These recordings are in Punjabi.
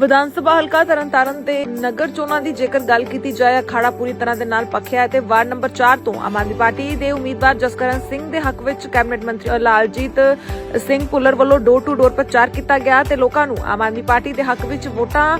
ਵਿਧਾਨ ਸਭਾ ਹਲਕਾ ਤਰਨਤਾਰਨ ਦੇ ਨਗਰ ਚੋਣਾਂ ਦੀ ਜੇਕਰ ਗੱਲ ਕੀਤੀ ਜਾਏ, ਅਖਾੜਾ ਪੂਰੀ ਤਰ੍ਹਾਂ ਦੇ ਨਾਲ ਪੱਖਿਆ ਹੈ ਤੇ ਵਾਰਡ ਨੰਬਰ 4 ਤੋਂ ਆਮ ਆਦਮੀ ਪਾਰਟੀ ਦੇ ਉਮੀਦਵਾਰ ਜਸਕਰਨ ਸਿੰਘ ਦੇ ਹੱਕ ਵਿੱਚ ਕੈਬਨਿਟ ਮੰਤਰੀ ਲਾਲਜੀਤ ਸਿੰਘ ਪੁੱਲਰ ਵੱਲੋਂ ਡੋਰ ਟੂ ਡੋਰ ਪ੍ਰਚਾਰ ਕੀਤਾ ਗਿਆ ਤੇ ਲੋਕਾਂ ਨੂੰ ਆਮ ਆਦਮੀ ਪਾਰਟੀ ਦੇ ਹੱਕ ਵਿੱਚ ਵੋਟਾਂ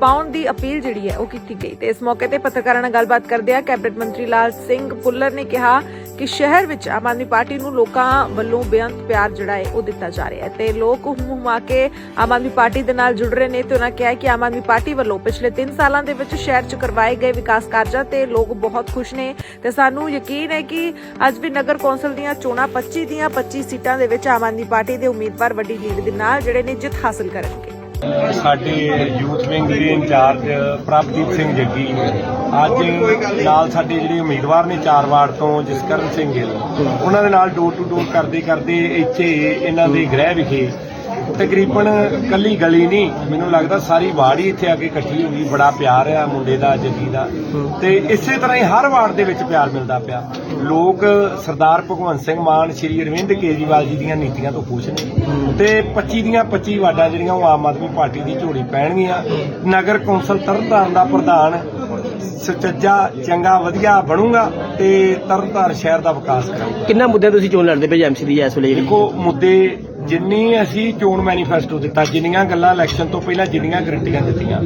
ਪਾਉਣ ਦੀ ਅਪੀਲ ਜਿਹੜੀ ਹੈ ਉਹ ਕੀਤੀ ਗਈ। ਤੇ ਇਸ ਮੌਕੇ ਤੇ ਪੱਤਰਕਾਰਾਂ ਨਾਲ ਗੱਲਬਾਤ ਕਰਦੇ ਆ ਕੈਬਨਿਟ ਮੰਤਰੀ ਲਾਲ ਸਿੰਘ ਪੁੱਲਰ ਨੇ ਕਿਹਾ ਕਿ ਸ਼ਹਿਰ ਵਿੱਚ ਆਮ ਆਦਮੀ ਪਾਰਟੀ ਨੂੰ ਲੋਕਾਂ ਵੱਲੋਂ ਬੇਅੰਤ ਪਿਆਰ ਜਿਹੜਾ ਹੈ, ਉਹ ਦਿੱਤਾ ਜਾ ਰਿਹਾ ਹੈ ਤੇ ਲੋਕ ਹੁਮਾ ਕੇ ਆਮ ਆਦਮੀ ਪਾਰਟੀ ਦੇ ਨਾਲ ਜੁੜ ਰਹੇ ਨੇ ਤੇ ਉਹਨਾਂ ਕਿਹਾ ਕਿ ਆਮ ਆਦਮੀ ਪਾਰਟੀ ਵੱਲੋਂ ਪਿਛਲੇ 3 ਸਾਲਾਂ ਦੇ ਵਿੱਚ ਸ਼ਹਿਰ 'ਚ ਕਰਵਾਏ ਗਏ ਵਿਕਾਸ ਕਾਰਜਾਂ ਤੇ ਲੋਕ ਬਹੁਤ ਖੁਸ਼ ਨੇ ਤੇ ਸਾਨੂੰ ਯਕੀਨ ਹੈ ਕਿ ਅੱਜ ਵੀ ਨਗਰ ਕੌਂਸਲ ਦੀਆਂ ਚੋਣਾਂ 25 ਦੀਆਂ 25 ਸੀਟਾਂ ਦੇ ਵਿੱਚ ਆਮ ਆਦਮੀ ਪਾਰਟੀ ਦੇ ਉਮੀਦਵਾਰ ਵੱਡੀ ਲੀਡ ਦੇ ਨਾਲ ਜਿਹੜੇ ਨੇ ਜਿੱਤ ਹਾਸਲ ਕਰਨਗੇ। ਸਾਡੇ ਯੂਥ ਵਿੰਗ ਦੇ ਇੰਚਾਰਜ ਪ੍ਰਭਦੀਪ ਸਿੰਘ ਜੱਗੀ ਅੱਜ ਨਾਲ ਸਾਡੇ ਜਿਹੜੇ ਉਮੀਦਵਾਰ ਨੇ ਚਾਰ ਵਾਰਡ ਤੋਂ ਜਸਕਰਨ ਸਿੰਘ ਗਿੱਲ, ਉਹਨਾਂ ਦੇ ਨਾਲ ਡੋਰ ਟੂ ਡੋਰ ਕਰਦੇ ਕਰਦੇ ਇੱਥੇ ਇਹਨਾਂ ਦੇ ਗ੍ਰਹਿ ਵਿਖੇ ਤਕਰੀਬਨ ਕੱਲੀ ਗਲੀ ਨਹੀਂ, ਮੈਨੂੰ ਲੱਗਦਾ ਸਾਰੀ ਵਾਰਡ ਹੀ ਇੱਥੇ ਆ ਕੇ ਇਕੱਠੀ ਹੋ ਗਈ, ਬੜਾ ਪਿਆਰ ਆ ਮੁੰਡੇ ਦਾ, ਜੱਗੀ ਦਾ। ਤੇ ਇਸੇ ਤਰ੍ਹਾਂ ਹੀ ਹਰ ਵਾਰਡ ਦੇ ਵਿੱਚ ਪਿਆਰ ਮਿਲਦਾ ਪਿਆ। ਲੋਕ ਸਰਦਾਰ ਭਗਵੰਤ ਸਿੰਘ ਮਾਨ, ਸ਼੍ਰੀ ਅਰਵਿੰਦ ਕੇਜਰੀਵਾਲ ਜੀ ਦੀਆਂ ਨੀਤੀਆਂ ਤੋਂ ਖੁਸ਼ ਨੇ। ਤੇ 25 ਦੀਆਂ 25 ਵਾਰਡਾਂ ਜਿਹੜੀਆਂ ਉਹ ਆਮ ਆਦਮੀ ਪਾਰਟੀ ਦੀ ਝੋਲੀ ਪੈਣਗੀਆਂ। ਨਗਰ ਕੌਂਸਲ ਤਰਨਤਾਰਨ ਦਾ ਪ੍ਰਧਾਨ ਸੁਚੱਜਾ ਚੰਗਾ ਵਧੀਆ ਬਣੂਗਾ ਤੇ ਤਰਨਤਾਰਨ ਸ਼ਹਿਰ ਦਾ ਵਿਕਾਸ ਕਰਾਂਗੇ। ਕਿੰਨਾ ਮੁੱਦਿਆਂ ਤੁਸੀਂ ਚੋਣ ਲੜਦੇ ਪਏ ਐਮਸੀ ਦੀ ਇਸ ਵੇਲੇ ਦੇਖੋ ਮੁੱਦੇ ਜਿੰਨੀ ਅਸੀਂ ਚੋਣ ਮੈਨੀਫੈਸਟੋ ਦਿੱਤਾ ਜਿੰਨੀਆਂ ਗੱਲਾਂ ਇਲੈਕਸ਼ਨ ਤੋਂ ਪਹਿਲਾਂ ਜਿੰਨੀਆਂ ਗਰੰਟੀਆਂ ਦਿੱਤੀਆਂ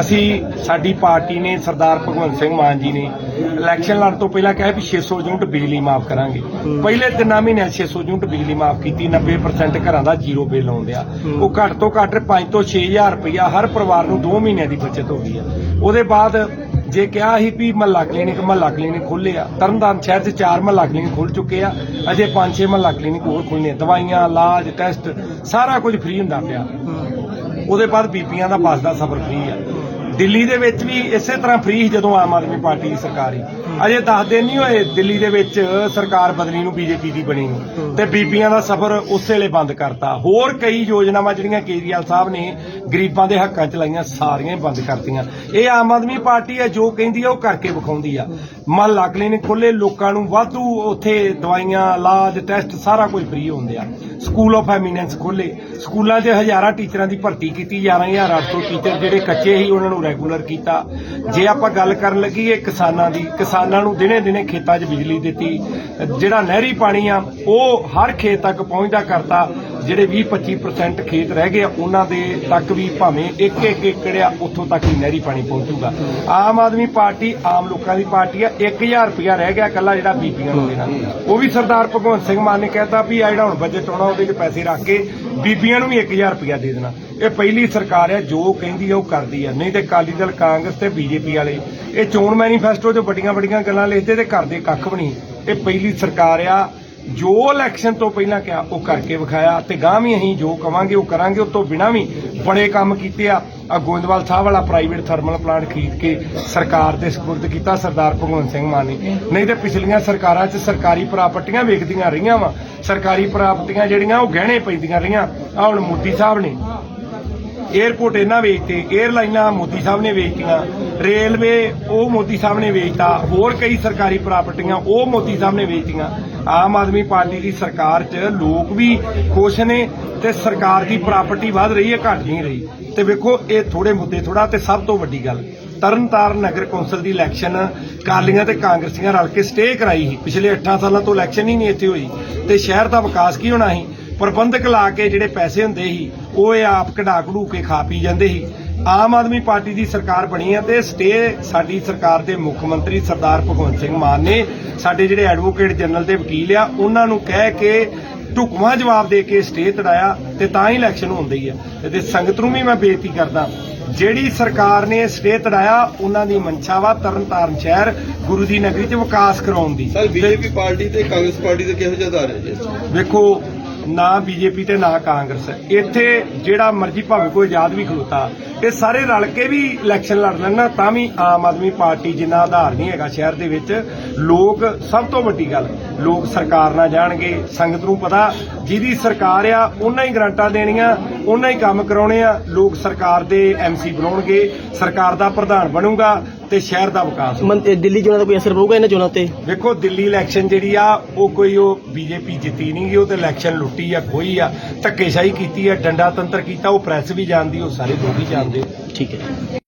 ਅਸੀਂ ਸਾਡੀ ਪਾਰਟੀ ਨੇ ਸਰਦਾਰ ਭਗਵੰਤ ਸਿੰਘ ਮਾਨ ਜੀ ਨੇ ਇਲੈਕਸ਼ਨ ਲੜਨ ਤੋਂ ਪਹਿਲਾਂ ਕਿਹਾ ਵੀ 600 ਯੂਨਿਟ ਬਿਜਲੀ ਮਾਫ ਕਰਾਂਗੇ। ਪਹਿਲੇ ਤਿੰਨਾਂ ਮਹੀਨਿਆਂ 'ਚ 600 ਯੂਨਿਟ ਬਿਜਲੀ ਮਾਫ ਕੀਤੀ 90% ਘਰਾਂ ਦਾ ਜ਼ੀਰੋ ਬਿੱਲ ਆਉਂਦਿਆ ਉਹ ਘੱਟ ਤੋਂ ਘੱਟ 5 ਤੋਂ 6000 ਰੁਪਇਆ ਹਰ ਪਰਿਵਾਰ ਨੂੰ 2 ਮਹੀਨਿਆਂ ਦੀ ਬਚਤ ਹੋ ਗਈ ਆ। ਉਹਦੇ ਬਾਅਦ ਜੇ ਕਿਹਾ ਸੀ ਵੀ ਮਹੱਲਾ ਕਲੀਨਿਕ ਮਹੱਲਾ ਕਲੀਨਿਕ ਖੁੱਲੇ ਆ ਤਰਨਤਾਰਨ ਸ਼ਹਿਰ 'ਚ ਚਾਰ ਮਹੱਲਾ ਕਲੀਨਿਕ ਖੁੱਲ ਚੁੱਕੇ ਆ ਅਜੇ ਪੰਜ ਛੇ ਮਹੱਲਾ ਕਲੀਨਿਕ ਹੋਰ ਖੁੱਲਨੇ ਦਵਾਈਆਂ ਇਲਾਜ ਟੈਸਟ ਸਾਰਾ ਕੁਝ ਫ੍ਰੀ ਹੁੰਦਾ ਪਿਆ। ਉਹਦੇ ਬਾਅਦ ਬੀਪੀਆਂ ਦਾ ਬੱਸ ਦਾ ਸਫ਼ਰ ਫ੍ਰੀ ਆ। ਦਿੱਲੀ ਦੇ ਵਿੱਚ ਵੀ ਇਸੇ ਤਰ੍ਹਾਂ ਫ੍ਰੀ ਜਦੋਂ ਆਮ ਆਦਮੀ ਪਾਰਟੀ ਦੀ ਸਰਕਾਰ ਸੀ। ਅਜੇ 10 ਦਿਨ ਨਹੀਂ ਹੋਏ ਦਿੱਲੀ ਦੇ ਵਿੱਚ ਸਰਕਾਰ ਬਦਲੀ ਨੂੰ ਬੀਜੇਪੀ ਦੀ ਬਣੀ ਨੂੰ। ਤੇ ਬੀਬੀਆਂ ਦਾ ਸਫ਼ਰ ਉਸੇ ਵੇਲੇ ਬੰਦ ਕਰਤਾ। ਹੋਰ ਕਈ ਯੋਜਨਾਵਾਂ ਜਿਹੜੀਆਂ ਕੇਜਰੀਵਾਲ ਸਾਹਿਬ ਨੇ ਗਰੀਬਾਂ ਦੇ ਹੱਕਾਂ ਚ ਲਾਈਆਂ ਸਾਰੀਆਂ ਹੀ ਬੰਦ ਕਰਤੀਆਂ। ਇਹ ਆਮ ਆਦਮੀ ਪਾਰਟੀ ਹੈ ਜੋ ਕਹਿੰਦੀ ਹੈ ਉਹ ਕਰਕੇ ਵਿਖਾਉਂਦੀ ਆ। ਮਹੱਲਾ ਕਲੀਨਿਕ ਖੋਲੇ ਲੋਕਾਂ ਨੂੰ, ਵਾਧੂ ਉੱਥੇ ਦਵਾਈਆਂ, ਇਲਾਜ ਟੈਸਟ ਸਾਰਾ ਕੁਝ ਫ੍ਰੀ ਹੁੰਦੇ ਆ। ਸਕੂਲ ਆਫ ਐਮੀਨੈਂਸ ਖੋਲੇ ਸਕੂਲਾਂ 'ਚ ਹਜ਼ਾਰਾਂ ਟੀਚਰਾਂ ਦੀ ਭਰਤੀ ਕੀਤੀ 11800 ਟੀਚਰ ਜਿਹੜੇ ਕੱਚੇ ਸੀ ਉਹਨਾਂ ਨੂੰ ਰੈਗੂਲਰ ਕੀਤਾ। ਜੇ ਆਪਾਂ ਗੱਲ ਕਰਨ ਲੱਗੀਏ ਕਿਸਾਨਾਂ ਦੀ, ਕਿਸਾਨਾਂ ਨੂੰ ਦਿਨੇ ਦਿਨੇ ਖੇਤਾਂ 'ਚ ਬਿਜਲੀ ਦਿੱਤੀ, ਜਿਹੜਾ ਨਹਿਰੀ ਪਾਣੀ ਆ, ਉਹ ਹਰ ਖੇਤ ਤੱਕ ਪਹੁੰਚਦਾ ਕਰਤਾ। ਜਿਹੜੇ 20-25% ਖੇਤ ਰਹਿ ਗਏ ਆ, ਉਹਨਾਂ ਦੇ ਤੱਕ ਵੀ ਭਾਵੇਂ ਇੱਕ ਇੱਕ ਏਕੜ ਆ ਉੱਥੋਂ ਤੱਕ ਹੀ ਨਹਿਰੀ ਪਾਣੀ ਪਹੁੰਚੂਗਾ। ਆਮ ਆਦਮੀ ਪਾਰਟੀ ਆਮ ਲੋਕਾਂ ਦੀ ਪਾਰਟੀ ਆ 1000 ਰੁਪਇਆ ਰਹਿ ਗਿਆ ਕੱਲਾ ਜਿਹੜਾ ਬੀਬੀਆਂ ਨੂੰ ਦੇਣਾ। ਉਹ ਵੀ ਸਰਦਾਰ ਭਗਵੰਤ ਸਿੰਘ ਮਾਨ ਨੇ ਕਹਿਤਾ ਵੀ ਆ ਜਿਹੜਾ ਹੁਣ ਬਜਟ ਆਉਣਾ ਉਹਦੇ 'ਚ ਪੈਸੇ ਰੱਖ ਕੇ ਬੀਬੀਆਂ ਨੂੰ ਵੀ 1000 ਰੁਪਇਆ ਦੇ ਦੇਣਾ। ਇਹ ਪਹਿਲੀ ਸਰਕਾਰ ਆ ਜੋ ਕਹਿੰਦੀ ਆ ਉਹ ਕਰਦੀ ਆ। ਨਹੀਂ ਤੇ ਅਕਾਲੀ ਦਲ ਕਾਂਗਰਸ ਤੇ ਬੀਜੇਪੀ ਵਾਲੇ ਇਹ ਚੋਣ ਮੈਨੀਫੈਸਟੋ 'ਚ ਵੱਡੀਆਂ ਵੱਡੀਆਂ ਗੱਲਾਂ ਲਿਖਦੇ ਤੇ ਕਰਦੇ ਕੱਖ ਵੀ ਨਹੀਂ। ਇਹ ਪਹਿਲੀ ਸਰਕਾਰ ਆ ਜੋ ਇਲੈਕਸ਼ਨ ਤੋਂ ਪਹਿਲਾਂ ਕਿਹਾ, ਉਹ ਕਰਕੇ ਵਿਖਾਇਆ ਤੇ ਗਾਂ ਵੀ ਅਸੀਂ ਜੋ ਕਵਾਂਗੇ, ਉਹ ਕਰਾਂਗੇ। ਉਸ ਤੋਂ ਬਿਨਾਂ ਵੀ ਬੜੇ ਕੰਮ ਕੀਤੇ ਆ। ਆ ਗੋਇੰਦਵਾਲ ਸਾਹਿਬ ਵਾਲਾ ਪ੍ਰਾਈਵੇਟ ਥਰਮਲ ਪਲਾਂਟ ਖਰੀਦ ਕੇ ਸਰਕਾਰ ਦੇ ਸਪੁਰਦ ਕੀਤਾ, ਸਰਦਾਰ ਭਗਵੰਤ ਸਿੰਘ ਮਾਨ ਨੇ। ਨਹੀਂ ਤੇ ਪਿਛਲੀਆਂ ਸਰਕਾਰਾਂ 'ਚ ਸਰਕਾਰੀ ਪ੍ਰਾਪਰਟੀਆਂ ਵੇਖਦੀਆਂ ਰਹੀਆਂ ਵਾ। ਸਰਕਾਰੀ ਪ੍ਰਾਪਰਟੀਆਂ ਜਿਹੜੀਆਂ, ਉਹ ਗਹਿਣੇ ਪੈਂਦੀਆਂ ਰਹੀਆਂ। ਆ ਹੁਣ ਮੋਦੀ ਸਾਹਿਬ ਨੇ। ਏਅਰਪੋਰਟ ਇਹਨਾਂ ਵੇਚਤੇ 에ਅਰਲਾਈਨਾਂ ਮੋਦੀ ਸਾਹਿਬ ਨੇ ਵੇਚਤੀਆਂ। ਰੇਲਵੇ ਉਹ ਮੋਦੀ ਸਾਹਿਬ ਨੇ ਵੇਚਤਾ। ਹੋਰ ਕਈ ਸਰਕਾਰੀ ਪ੍ਰਾਪਰਟੀਆਂ ਉਹ ਮੋਦੀ ਸਾਹਿਬ ਨੇ ਵੇਚਤੀਆਂ। ਆਮ ਆਦਮੀ ਪਾਰਟੀ ਦੀ ਸਰਕਾਰ 'ਚ ਲੋਕ ਵੀ ਖੁਸ਼ ਨੇ ਤੇ ਸਰਕਾਰ ਦੀ ਪ੍ਰਾਪਰਟੀ ਵੱਧ ਰਹੀ ਹੈ, ਘਟ ਨਹੀਂ ਰਹੀ। ਤੇ ਵੇਖੋ, ਇਹ ਥੋੜੇ ਮੁੱਦੇ ਥੋੜਾ ਤੇ ਸਭ ਤੋਂ ਵੱਡੀ ਗੱਲ, ਤਰਨਤਾਰਨ ਨਗਰ ਕੌਂਸਲ ਦੀ ਇਲੈਕਸ਼ਨ ਕਾਲੀਆਂ ਤੇ ਕਾਂਗਰਸੀਆਂ ਰਲ ਕੇ ਸਟੇ ਕਰਾਈ ਸੀ। ਪਿਛਲੇ 8 ਸਾਲਾਂ ਤੋਂ ਇਲੈਕਸ਼ਨ ਹੀ ਨਹੀਂ ਇੱਥੇ ਹੋਈ ਤੇ ਸ਼ਹਿਰ ਦਾ ਵਿਕਾਸ ਕੀ ਹੋਣਾ ਸੀ? ਪ੍ਰਬੰਧਕ ਲਾ ਕੇ ਜਿਹੜੇ ਪੈਸੇ ਹੁੰਦੇ ਸੀ, ਉਹ ਇਹ ਆਪ ਕਢਾ ਕਢੂ ਕੇ ਖਾ ਪੀ ਜਾਂਦੇ ਸੀ। ਆਮ ਆਦਮੀ ਪਾਰਟੀ ਦੀ ਸਰਕਾਰ ਬਣੀ ਹੈ ਤੇ ਸਟੇ ਸਾਡੀ ਸਰਕਾਰ ਦੇ ਮੁੱਖ ਮੰਤਰੀ ਸਰਦਾਰ ਭਗਵੰਤ ਸਿੰਘ ਮਾਨ ਨੇ ਸਾਡੇ ਜਿਹੜੇ ਐਡਵੋਕੇਟ ਜਨਰਲ ਦੇ ਵਕੀਲ ਆ ਉਹਨਾਂ ਨੂੰ ਕਹਿ ਕੇ ਢੁਕਵਾਂ ਜਵਾਬ ਦੇ ਕੇ ਸਟੇ ਤੜਾਇਆ ਤੇ ਤਾਂ ਹੀ ਇਲੈਕਸ਼ਨ ਹੁੰਦੀ ਹੈ ਤੇ ਸੰਗਤ ਨੂੰ ਵੀ ਮੈਂ ਬੇਨਤੀ ਕਰਦਾ ਜਿਹੜੀ ਸਰਕਾਰ ਨੇ ਸਟੇ ਤੜਾਇਆ ਉਹਨਾਂ ਦੀ ਮਨਸ਼ਾ ਵਾ ਤਰਨਤਾਰਨ ਸ਼ਹਿਰ ਗੁਰੂ ਦੀ ਨਗਰੀ 'ਚ ਵਿਕਾਸ ਕਰਾਉਣ ਦੀ। ਸਰ ਬੀਜੇਪੀ ਪਾਰਟੀ ਤੇ ਕਾਂਗਰਸ ਪਾਰਟੀ ਦੇ ਕਿਹੋ ਜਿਹਾ ਦਾਰ ਹੈ ਜੀ? ਵੇਖੋ ਨਾ ਬੀਜੇਪੀ ਤੇ ਨਾ ਕਾਂਗਰਸ। ਇੱਥੇ ਜਿਹੜਾ ਮਰਜ਼ੀ ਭਾਵੇਂ ਕੋਈ ਆਜ਼ਾਦ ਵੀ ਖਲੋਤਾ ਇਹ ਸਾਰੇ ਰਲ ਕੇ ਵੀ ਇਲੈਕਸ਼ਨ ਲੜ ਲੈਣਾ ਤਾਂ ਵੀ ਆਮ ਆਦਮੀ ਪਾਰਟੀ ਜਿੰਨਾ ਆਧਾਰ ਨਹੀਂ ਹੈਗਾ ਸ਼ਹਿਰ ਦੇ ਵਿੱਚ, ਲੋਕ ਸਭ ਤੋਂ ਵੱਡੀ ਗੱਲ, ਲੋਕ ਸਰਕਾਰ ਨਾਲ ਜਾਣਗੇ, ਸੰਗਤ ਨੂੰ ਪਤਾ, ਜਿਹਦੀ ਸਰਕਾਰ ਆ, ਉਹਨਾਂ ਹੀ ਗਰੰਟਾਂ ਦੇਣੀਆਂ, ਉਹਨਾਂ ਹੀ ਕੰਮ ਕਰਾਉਣੇ ਆ, ਲੋਕ ਸਰਕਾਰ ਦੇ ਐਮਸੀ ਬਣਾਉਣਗੇ, ਸਰਕਾਰ ਦਾ ਪ੍ਰਧਾਨ ਬਣੂਗਾ ਤੇ ਸ਼ਹਿਰ ਦਾ ਵਿਕਾਸ ਮਨ- ਇਹ ਦਿੱਲੀ ਚੋਣਾਂ ਦਾ ਕੋਈ ਅਸਰ ਪਊਗਾ ਇਹਨਾਂ ਚੋਣਾਂ ਉੱਤੇ ਵੇਖੋ ਦਿੱਲੀ ਇਲੈਕਸ਼ਨ ਜਿਹੜੀ ਆ ਉਹ ਕੋਈ ਉਹ ਬੀਜੇਪੀ ਜਿੱਤੀ ਨਹੀਂ ਗਈ ਉਹ ਤੇ ਇਲੈਕਸ਼ਨ ਲੁੱਟੀ ਆ ਖੋਈ ਆ ਧੱਕੇਸ਼ਾਹੀ ਕੀਤੀ ਆ ਡੰਡਾ ਤੰਤਰ ਕੀਤਾ ਉਹ ਪ੍ਰੈਸ ਵੀ ਜਾਣਦੀ ਉਹ ਸਾਰੇ ਲੋਕ ਹੀ ਜਾਣਦੇ। ਠੀਕ ਹੈ।